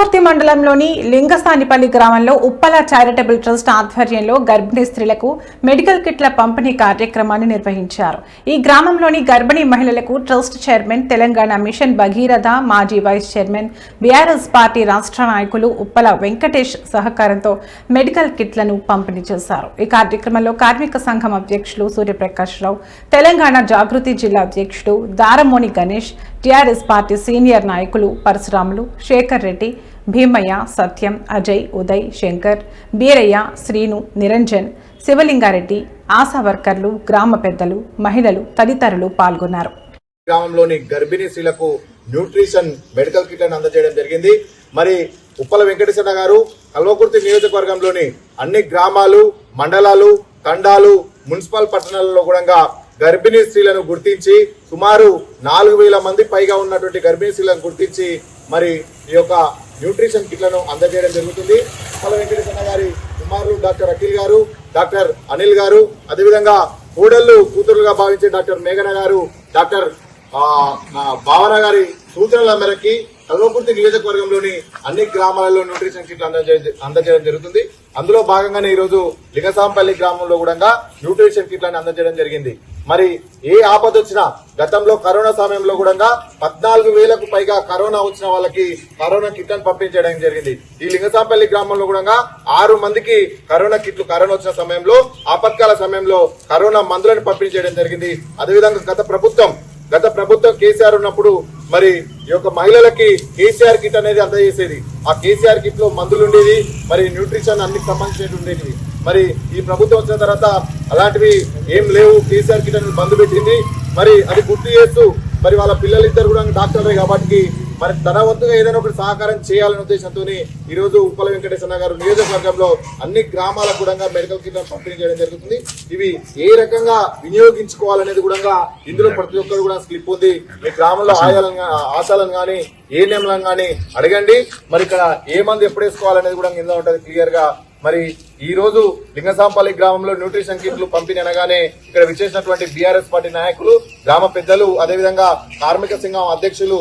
కల్వకుర్తి మండలంలోని లింగస్థానిపల్లి గ్రామంలో Uppala charitable trust ఆధ్వర్యంలో గర్భిణీ స్త్రీలకు మెడికల్ కిట్ల పంపిణీ కార్యక్రమాన్ని నిర్వహించారు. ఈ గ్రామంలోని గర్భిణీ మహిళలకు trust chairman Telangana mission Bhagiratha మాజీ వైస్ చైర్మన్ బీఆర్ఎస్ పార్టీ రాష్ట్ర నాయకులు ఉప్పల వెంకటేష్ సహకారంతో మెడికల్ కిట్లను పంపిణీ చేశారు. ఈ కార్యక్రమంలో కార్మిక సంఘం అధ్యక్షులు సూర్యప్రకాష్ రావు తెలంగాణ జాగృతి జిల్లా అధ్యక్షుడు Daramoni Ganesh TRS party senior నాయకులు పరశురాములు శేఖర్ రెడ్డి భీమయ్య సత్యం అజయ్ ఉదయ్ శంకర్ బీరయ్య శ్రీను నిరంజన్ శివలింగారెడ్డి ఆశా వర్కర్లు గ్రామ పెద్దలు మహిళలు తదితరులు పాల్గొన్నారు. గ్రామంలోని గర్భిణీ స్త్రీలకు న్యూట్రిషన్ మెడికల్ కిట్లను అందజేయడం జరిగింది. మరి ఉప్పల వెంకటేశ్వర గారు కల్వకుర్తి నియోజకవర్గంలోని అన్ని గ్రామాలు మండలాలు తండాలు మున్సిపల్ పట్టణాలలో కూడా గర్భిణీ స్త్రీలను గుర్తించి సుమారు నాలుగు వేల మంది పైగా ఉన్నటువంటి గర్భిణీ స్త్రీలను గుర్తించి మరి ఈ యొక్క న్యూట్రిషన్ కిట్లను అందజేయడం జరుగుతుంది. ఉప్పల వెంకటేశ్వర గారి కుమారులు డాక్టర్ అఖిల్ గారు డాక్టర్ అనిల్ గారు అదేవిధంగా కూడళ్ళు కూతురుగా భావించే డాక్టర్ మేఘన గారు డాక్టర్ భావన గారి సూచనల మేరకి కల్వకుర్తి నియోజకవర్గంలోని అన్ని గ్రామాలలో న్యూట్రిషన్ కిట్లు అందజే- అందజేయడం జరుగుతుంది. అందులో భాగంగానే ఈరోజు రోజు లింగసాంపల్లి గ్రామంలో కూడా న్యూట్రిషన్ కిట్లను అందజేయడం జరిగింది. మరి ఏ ఆపద వచ్చినా గతంలో కరోనా సమయంలో కూడా పద్నాలుగు వేలకు పైగా కరోనా వచ్చిన వాళ్ళకి కరోనా కిట్లను పంపించడం జరిగింది. ఈ లింగసాంపల్లి గ్రామంలో కూడా ఆరు మందికి కరోనా కిట్లు కరోనా వచ్చిన సమయంలో ఆపత్కాల సమయంలో కరోనా మందులను పంపించడం జరిగింది. అదేవిధంగా గత ప్రభుత్వం గత ప్రభుత్వం కేసీఆర్ ఉన్నప్పుడు మరి ఈ యొక్క మహిళలకి కేసీఆర్ కిట్ అనేది అందజేసేది. ఆ కేసీఆర్ కిట్లో మందులు ఉండేది మరి న్యూట్రిషన్ అన్ని సంబంధించినవి ఉండేది మరి ఈ ప్రభుత్వం వచ్చిన తర్వాత అలాంటివి ఏం లేవు. కేసీఆర్ కిట్ అనేది బంద్ పెట్టింది. మరి అది గుర్తు చేస్తూ మరి వాళ్ళ పిల్లలిద్దరు కూడా డాక్టర్లే కాబట్టి మరి తన వంతుగా ఏదైనా ఒకటి సహకారం చేయాలనే ఉద్దేశంతో ఈరోజు ఉప్పల వెంకటేశ్వర గారు నియోజకవర్గంలో అన్ని గ్రామాలకు కూడా మెడికల్ కిట్లను పంపిణీ చేయడం జరుగుతుంది. ఇవి ఏ రకంగా వినియోగించుకోవాలనేది కూడా ఇందులో ప్రతి ఒక్కరు కూడా స్లిప్ ఉంది. మీ గ్రామంలో ఆయాలను ఆశాలను కానీ ఏ నియమలను కానీ అడగండి. మరి ఇక్కడ ఏ మంది ఎప్పుడేసుకోవాలనేది కూడా ఇందులో ఉంటుంది. క్లియర్గా మరి ఈ రోజు లింగసాంపల్లి గ్రామంలో న్యూట్రిషన్ కిట్లు పంపిణీ అనగానే ఇక్కడ విచ్చేసినటువంటి బీఆర్ఎస్ పార్టీ నాయకులు గ్రామ పెద్దలు అదేవిధంగా కార్మిక సంఘం అధ్యక్షులు